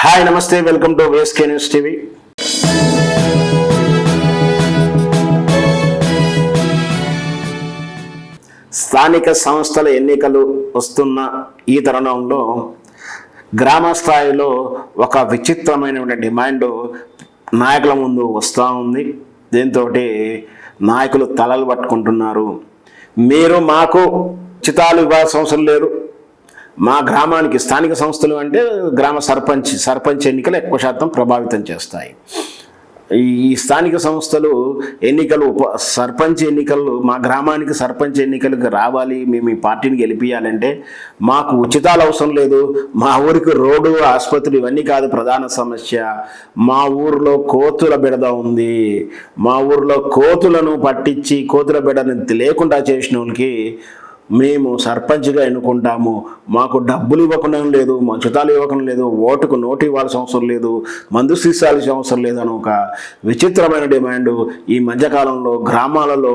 Hi నమస్తే welcome to వేస్కే news TV. స్థానిక సంస్థల ఎన్నికలు వస్తున్న ఈ తరుణంలో గ్రామ స్థాయిలో ఒక విచిత్రమైన డిమాండ్ నాయకుల ముందు వస్తూ ఉంది. దీంతో నాయకులు తలలు పట్టుకుంటున్నారు. మీరు మాకు చితాలు ఇవ్వాల్సిన అవసరం లేదు. మా గ్రామానికి స్థానిక సంస్థలు అంటే గ్రామ సర్పంచ్ సర్పంచ్ ఎన్నికలు ఎక్కువ శాతం ప్రభావితం చేస్తాయి. ఈ స్థానిక సంస్థలు ఎన్నికలు ఉప సర్పంచ్ ఎన్నికలు మా గ్రామానికి సర్పంచ్ ఎన్నికలకు రావాలి మేము ఈ పార్టీని గెలిపించాలంటే మాకు ఉచితాలు అవసరం లేదు. మా ఊరికి రోడ్డు ఆసుపత్రి ఇవన్నీ కాదు ప్రధాన సమస్య. మా ఊరిలో కోతుల బిడద ఉంది. మా ఊరిలో కోతులను పట్టించి కోతుల బిడని లేకుండా చేసిన వాళ్ళకి మేము సర్పంచ్గా ఎన్నుకుంటాము. మాకు డబ్బులు ఇవ్వకుండా లేదు మా చుట్టాలు ఇవ్వకుండా లేదు ఓటుకు నోటు ఇవ్వాల్సిన అవసరం లేదు మందు తీసాల్సిన అవసరం లేదు అని ఒక విచిత్రమైన డిమాండ్ ఈ మధ్యకాలంలో గ్రామాలలో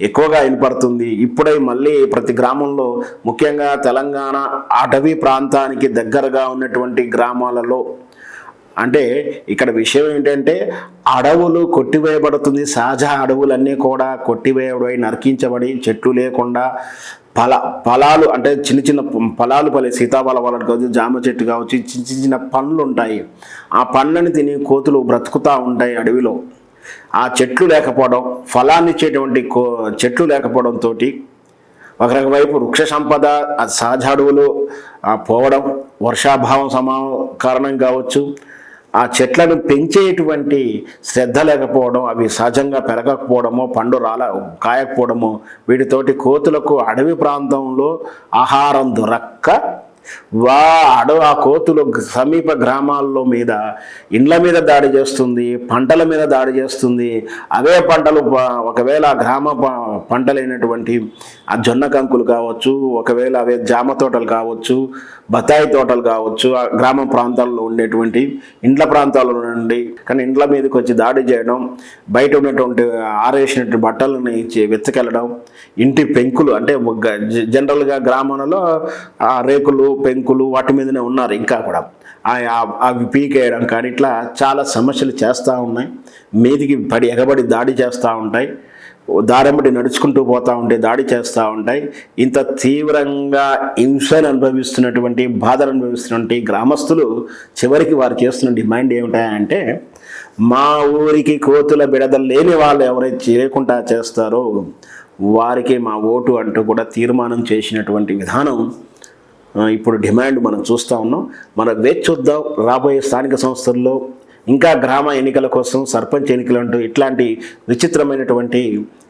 ఎక్కువగా వినపడుతుంది. ఇప్పుడే మళ్ళీ ప్రతి గ్రామంలో ముఖ్యంగా తెలంగాణ అటవీ ప్రాంతానికి దగ్గరగా ఉన్నటువంటి గ్రామాలలో అంటే ఇక్కడ విషయం ఏంటంటే అడవులు కొట్టివేయబడుతుంది. సహజ అడవులన్నీ కూడా కొట్టివేయబడి నరికించబడి చెట్లు లేకుండా ఫల ఫలాలు అంటే చిన్న చిన్న ఫలాలు పలే సీతాఫల ఫలాలు కావచ్చు జామ చెట్టు కావచ్చు చిన్న చిన్న పండ్లు ఉంటాయి. ఆ పండ్లని తిని కోతులు బ్రతుకుతూ ఉంటాయి అడవిలో. ఆ చెట్లు లేకపోవడం ఫలాన్ని ఇచ్చేటువంటి కో చెట్లు లేకపోవడంతో ఒక రకం వైపు వృక్ష సంపద సహజ అడవులు పోవడం వర్షాభావం సమా కారణం కావచ్చు ఆ చెట్లను పెంచేటువంటి శ్రద్ధ లేకపోవడం అవి సహజంగా పెరగకపోవడమో పండు రాల కాయకపోవడము వీటితోటి కోతులకు అడవి ప్రాంతంలో ఆహారం దొరక్క వా అడవి ఆ కోతులు సమీప గ్రామాల్లో మీద ఇండ్ల మీద దాడి చేస్తుంది పంటల మీద దాడి చేస్తుంది. అవే పంటలు ఒకవేళ గ్రామ ప- పంటలైనటువంటి ఆ జొన్న కంకులు కావచ్చు ఒకవేళ అవే జామ తోటలు కావచ్చు బత్తాయి తోటలు కావచ్చు ఆ గ్రామ ప్రాంతాల్లో ఉండేటువంటి ఇండ్ల ప్రాంతాల్లో నుండి కానీ ఇండ్ల మీదకి వచ్చి దాడి చేయడం బయట ఉన్నటువంటి ఆరేసినటువంటి బట్టలను ఇచ్చి వెచ్చకెళ్ళడం ఇంటి పెంకులు అంటే జనరల్గా గ్రామంలో ఆ రేకులు పెంకులు వాటి మీదనే ఉన్నారు ఇంకా కూడా. ఆ- అవి పీకేయడం కానీ ఇట్లా చాలా సమస్యలు చేస్తూ ఉన్నాయి. మీదికి పడి ఎగబడి దాడి చేస్తూ ఉంటాయి. దారంబడి నడుచుకుంటూ పోతూ ఉంటే దాడి చేస్తూ ఉంటాయి. ఇంత తీవ్రంగా హింసను అనుభవిస్తున్నటువంటి బాధలు అనుభవిస్తున్నటువంటి గ్రామస్తులు చివరికి వారు చేస్తున్న డిమాండ్ ఏమిటంటే మా ఊరికి కోతుల బిడదలు లేని వాళ్ళు ఎవరైతే చేయకుండా చేస్తారో వారికి మా ఓటు అంటూ కూడా తీర్మానం చేసినటువంటి విధానం ఇప్పుడు డిమాండ్ మనం చూస్తూ ఉన్నాం. మనం వేచి చూద్దాం రాబోయే స్థానిక సంస్థల్లో ఇంకా గ్రామ ఎన్నికల కోసం సర్పంచ్ ఎన్నికలు అంటూ ఇట్లాంటి విచిత్రమైనటువంటి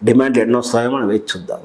డిమాండ్లు ఎన్నో వస్తాయో మనం వేచి చూద్దాం.